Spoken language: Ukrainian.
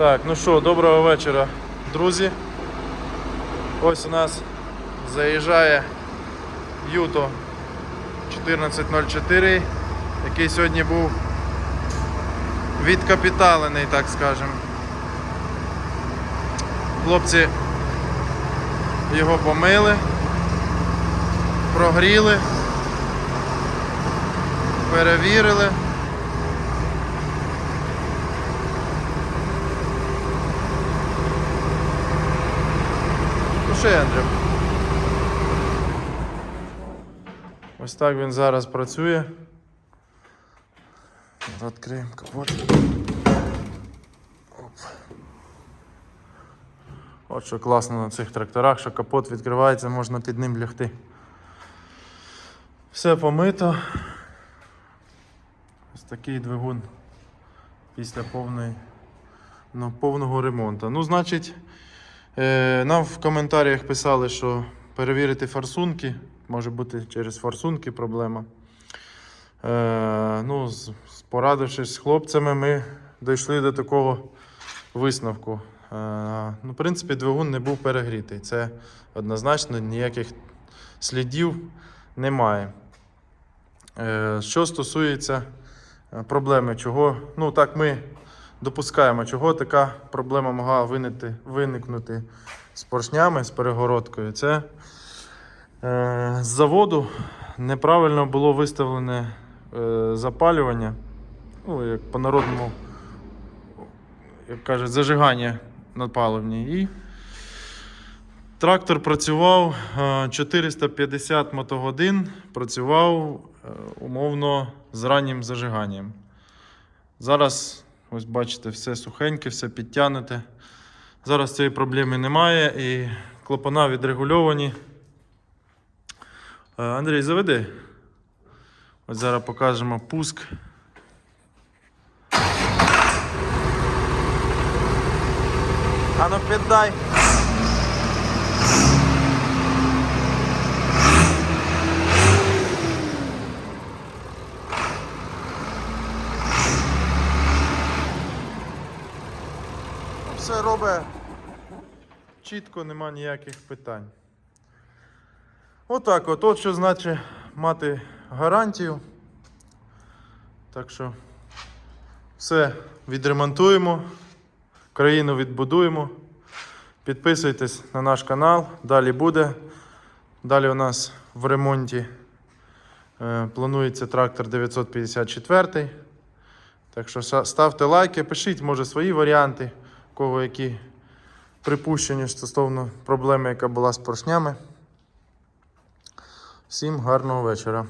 Так, ну що, доброго вечора, друзі. Ось у нас заїжджає Юто 1404, який сьогодні був відкапіталений, так скажемо. Хлопці його помили, прогріли, перевірили. Андрю. Ось так він зараз працює. Відкриємо капот. Оп. От що класно на цих тракторах, що капот відкривається, можна під ним лягти. Все помито. Ось такий двигун після повної, ну, повного ремонту. Ну, значить, нам в коментарях писали, що перевірити форсунки. Може бути через форсунки проблема. Е, ну, порадившись з хлопцями, ми дійшли до такого висновку. Е, ну, в принципі, двигун не був перегрітий. Це однозначно ніяких слідів немає. Е, що стосується е, проблеми, чого, ну так ми допускаємо, чого така проблема могла виникнути, виникнути з поршнями, з перегородкою. Це е, з заводу неправильно було виставлене е, запалювання, ну, як по-народному, як кажуть, зажигання на паливні. І трактор працював е, 450 мотогодин, працював е, умовно з раннім зажиганням. Зараз, ось бачите, все сухеньке, все підтягнете. Зараз цієї проблеми немає і клапана відрегульовані. Е, Андрій, заведи. Ось зараз покажемо пуск. Ану піддай. Все робить чітко, нема ніяких питань. Отак от, от що значить мати гарантію. Так що все відремонтуємо, країну відбудуємо. Підписуйтесь на наш канал, далі буде. Далі у нас в ремонті е, планується трактор 954. Так що ставте лайки, пишіть, може, свої варіанти, кого які припущення стосовно проблеми, яка була з поршнями. Всім гарного вечора.